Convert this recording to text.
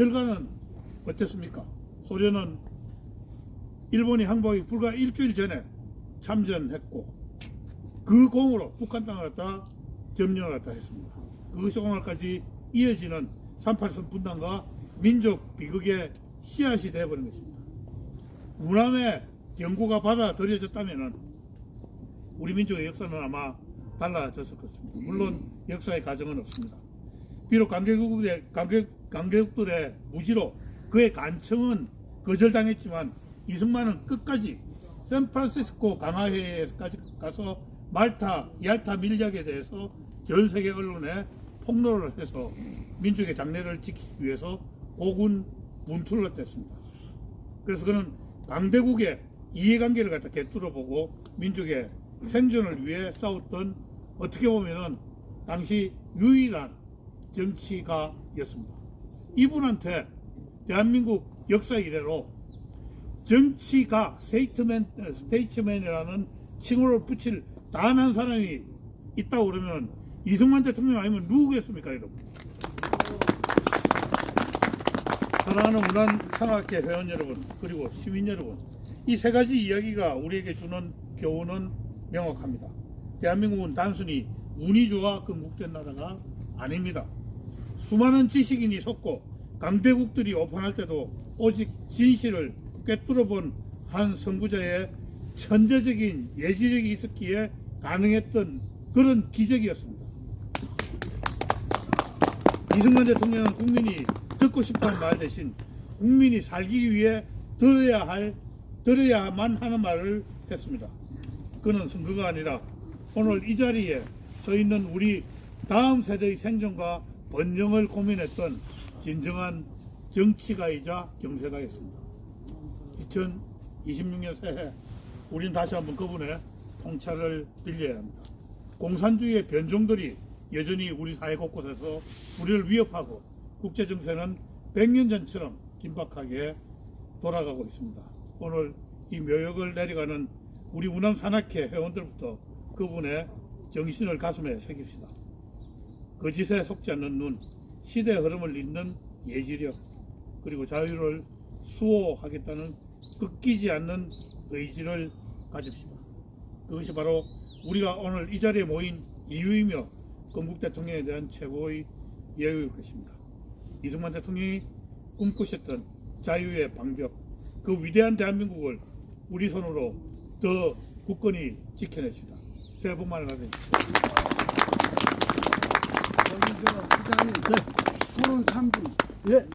결과는 어땠습니까? 소련은 일본이 항복하기 불과 일주일 전에 참전했고 그 공으로 북한 땅을 갖다 점령을 갖다 했습니다. 그것이 오늘까지 이어지는 38선 분단과 민족 비극의 씨앗이 되어버린 것입니다. 우남의 경고가 받아들여졌다면 우리 민족의 역사는 아마 달라졌을 것입니다. 물론 역사의 가정은 없습니다. 비록 강대국의, 강대, 강대국들의 무지로 그의 간청은 거절당했지만 이승만은 끝까지 샌프란시스코 강화회에까지 가서 말타, 얄타 밀약에 대해서 전 세계 언론에 폭로를 해서 민족의 장래를 지키기 위해서 오군 문투를 뗐습니다. 그래서 그는 강대국의 이해관계를 갖다 개뚫어 보고 민족의 생존을 위해 싸웠던 어떻게 보면은 당시 유일한 정치가였습니다. 이분한테 대한민국 역사 이래로 정치가 스테이트맨, 스테이트맨이라는 칭호를 붙일 단 한 사람이 있다고 그러면 이승만 대통령 아니면 누구겠습니까, 여러분? 사랑하는 문안 창학회 회원 여러분 그리고 시민 여러분 이 세 가지 이야기가 우리에게 주는 교훈은 명확합니다. 대한민국은 단순히 운이 좋아 건국된 나라가 아닙니다. 수많은 지식인이 섰고 강대국들이 오판할 때도 오직 진실을 꿰뚫어 본 한 선구자의 천재적인 예지력이 있었기에 가능했던 그런 기적이었습니다. 이승만 대통령은 국민이 듣고 싶어하는 말 대신 국민이 살기 위해 들어야 할 들어야만 하는 말을 했습니다. 그는 선거가 아니라 오늘 이 자리에 서 있는 우리 다음 세대의 생존과 번영을 고민했던 진정한 정치가이자 경제가였습니다. 2026년 새해 우린 다시 한번 그분의 통찰을 빌려야 합니다. 공산주의의 변종들이 여전히 우리 사회 곳곳에서 우리를 위협하고 국제 정세는 100년 전처럼 긴박하게 돌아가고 있습니다. 오늘 이 묘역을 내려가는 우리 우남 산악회 회원들부터 그분의 정신을 가슴에 새깁시다. 거짓에 속지 않는 눈, 시대 흐름을 잇는 예지력, 그리고 자유를 수호하겠다는 꺾이지 않는 의지를 가집시다. 그것이 바로 우리가 오늘 이 자리에 모인 이유이며 건국 대통령에 대한 최고의 예우일 것입니다. 이승만 대통령이 꿈꾸셨던 자유의 방벽, 그 위대한 대한민국을 우리 손으로 더 굳건히 지켜냅시다. 새해 복 많이 받으십시오. 저 부장님 토론 3분. 예.